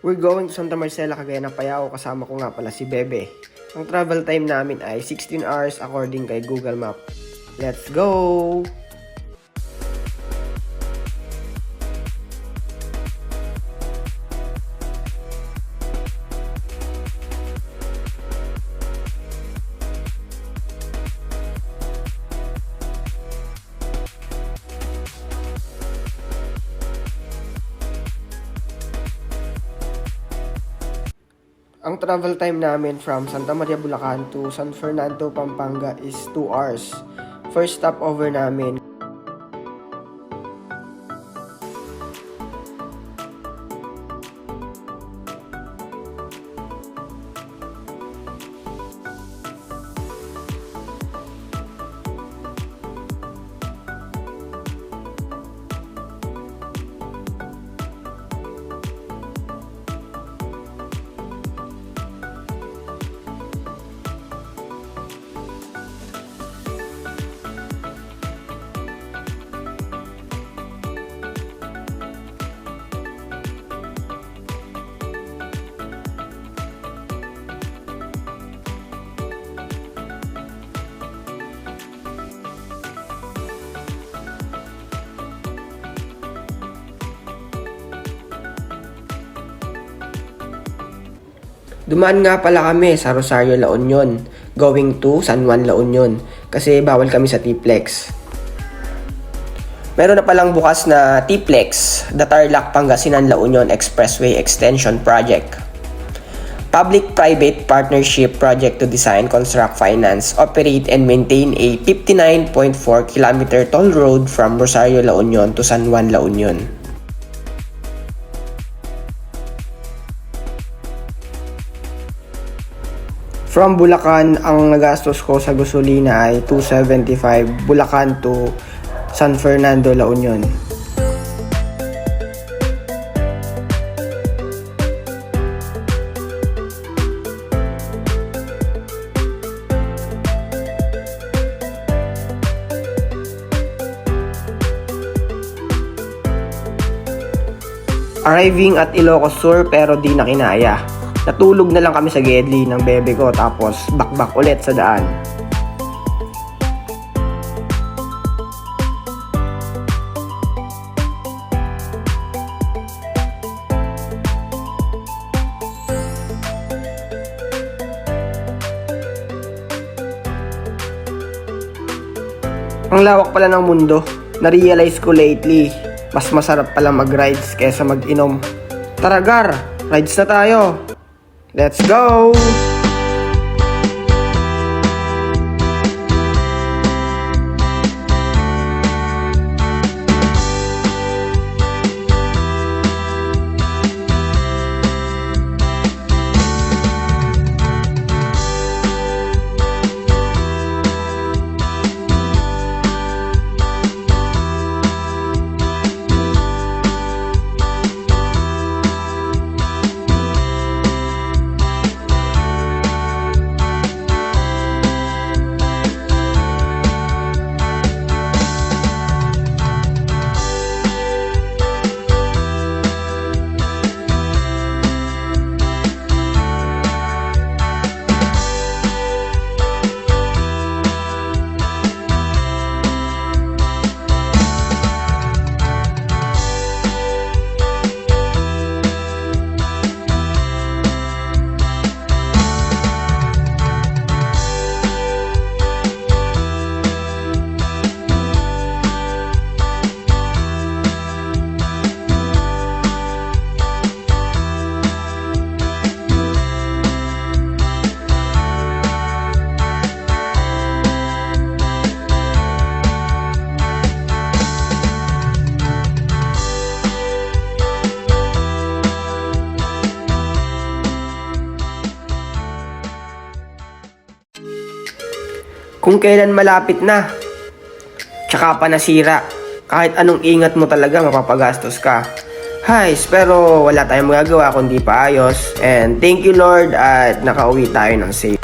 We're going to Santa Marcela, Cagayan de Payao. Kasama ko nga pala si Bebe. Ang travel time namin ay 16 hours according kay Google Map. Let's go! Ang travel time namin from Santa Maria, Bulacan to San Fernando, Pampanga is 2 hours. First stopover namin, Dumaan nga pala kami sa Rosario, La Union, going to San Juan, La Union, kasi bawal kami sa T-Plex. Meron na palang bukas na T-Plex, the Tarlac Pangasinan La Union Expressway Extension Project. Public-private partnership project to design, construct, finance, operate, and maintain a 59.4 km toll road from Rosario, La Union to San Juan, La Union. From Bulacan, ang nagastos ko sa gasolina ay 275 Bulacan to San Fernando, La Union. Arriving at Ilocos Sur pero di na kinaya. Natulog na lang kami sa Gedli ng bebe ko tapos bakbak ulit sa daan. Ang lawak pala ng mundo. Na-realize ko lately, mas masarap pala mag-rides kesa mag-inom. Tara Gar, rides na tayo. Let's go! Kung kailan malapit na, tsaka pa nasira, kahit anong ingat mo talaga mapapagastos ka. Hays, pero wala tayong magagawa kundi paayos. And thank you Lord at nakauwi tayo ng safe.